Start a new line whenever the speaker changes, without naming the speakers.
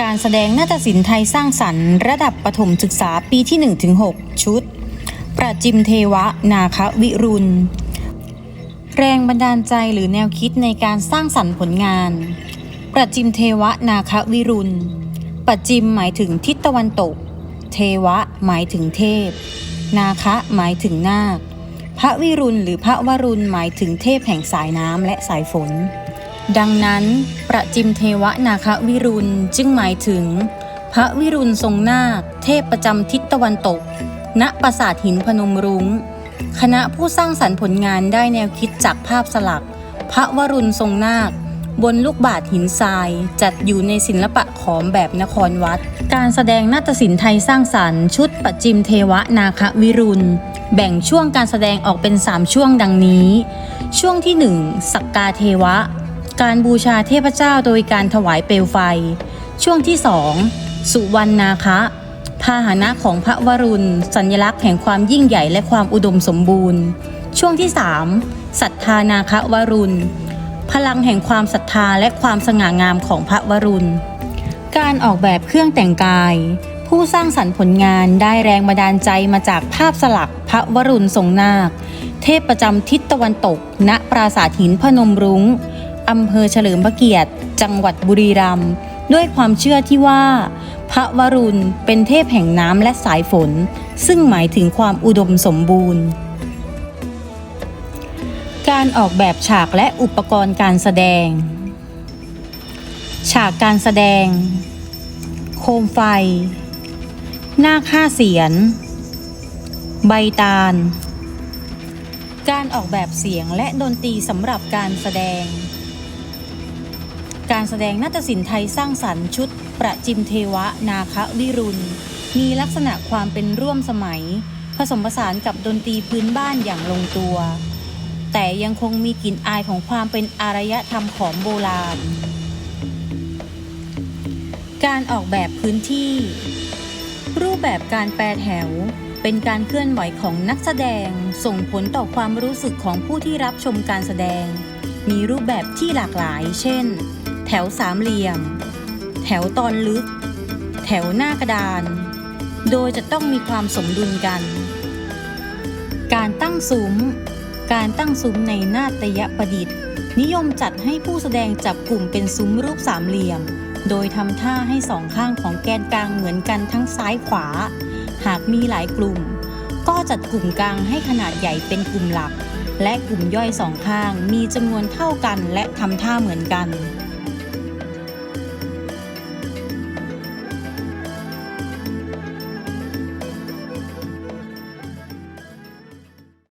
การแสดงนาฏศิลป์ไทยสร้างสรรค์ระดับประถมศึกษาปีที่ 1-6 ชุด ประจิมเทวะ นาควิรุณ แรงบันดาลใจหรือแนวคิดในการสร้างสรรค์ผลงาน ประจิมเทวะ นาควิรุณ ประจิมหมายถึงทิศตะวันตก เทวะหมายถึงเทพ นาคะหมายถึงนาค พระวิรุณหรือพระวรุณหมายถึงเทพแห่งสายน้ำและสายฝน ดังนั้น ประจิมเทวนาควิรุณจึงหมายถึง พระวิรุณทรงนาค เทพประจำทิศตะวันตก ณปราสาทหินพนมรุง้ง คณะผู้สร้างสรรค์ผลงานได้แนวคิดจากภาพสลัก พระวรุณทรงนาค บนลูกบาศก์หินทราย จัดอยู่ในศิลปะขอมแบบนครวัด การแสดงนาฏศิลป์ไทยสร้างสรรค์ชุดประจิมเทวนาควิรุณแบ่งช่วงการแสดงออกเป็น 3 ช่วงดังนี้ ช่วงที่ 1 สักกาเทวะ การบูชาเทพเจ้าโดยการถวายเปลวไฟ ช่วงที่2สุวรรณนาคะพาหนะของพระวรุณ สัญลักษณ์แห่งความยิ่งใหญ่และความอุดมสมบูรณ์ ช่วงที่3ศรัทธานาคะวรุณ พลังแห่งความศรัทธาและความสง่างามของพระวรุณ การออกแบบเครื่องแต่งกาย ผู้สร้างสรรค์ผลงานได้แรงบันดาลใจมาจากภาพสลักพระวรุณทรงนาค เทพประจำทิศตะวันตก ณปราสาทหินพนมรุง้ง อำเภอเฉลิมพระเกียรติ จังหวัดบุรีรัมย์ด้วยความเชื่อที่ว่า พระวรุณเป็นเทพแห่งน้ำและสายฝน ซึ่งหมายถึงความอุดมสมบูรณ์ การออกแบบฉากและอุปกรณ์การแสดง ฉากการแสดง โคมไฟ หน้าค่าเสียน ใบตาล การออกแบบเสียงและดนตรีสำหรับการแสดง การแสดงนาฏศิลป์ไทยสร้างสรรค์ชุด ประจิมเทวะนาควิรุณ มีลักษณะความเป็นร่วมสมัย ผสมผสานกับดนตรีพื้นบ้านอย่างลงตัว แต่ยังคงมีกลิ่นอายของความเป็นอารยธรรมของโบราณ การออกแบบพื้นที่ รูปแบบการแปรแถวเป็นการเคลื่อนไหวของนักแสดงส่งผลต่อความรู้สึกของผู้ที่รับชมการแสดง มีรูปแบบที่หลากหลาย เช่น แถวสามเหลี่ยม แถวตอนลึก แถวหน้ากระดาน โดยจะต้องมีความสมดุลกัน การตั้งซุ้ม การตั้งซุ้มในนาฏยประดิษฐ์ นิยมจัดให้ผู้แสดงจับกลุ่มเป็นซุ้มรูปสามเหลี่ยม โดยทำท่าให้สองข้างของแกนกลางเหมือนกันทั้งซ้ายขวา หากมีหลายกลุ่ม ก็จัดกลุ่มกลางให้ขนาดใหญ่เป็นกลุ่มหลักและกลุ่มย่อยสองข้างมีจำนวนเท่ากันและทำท่าเหมือนกัน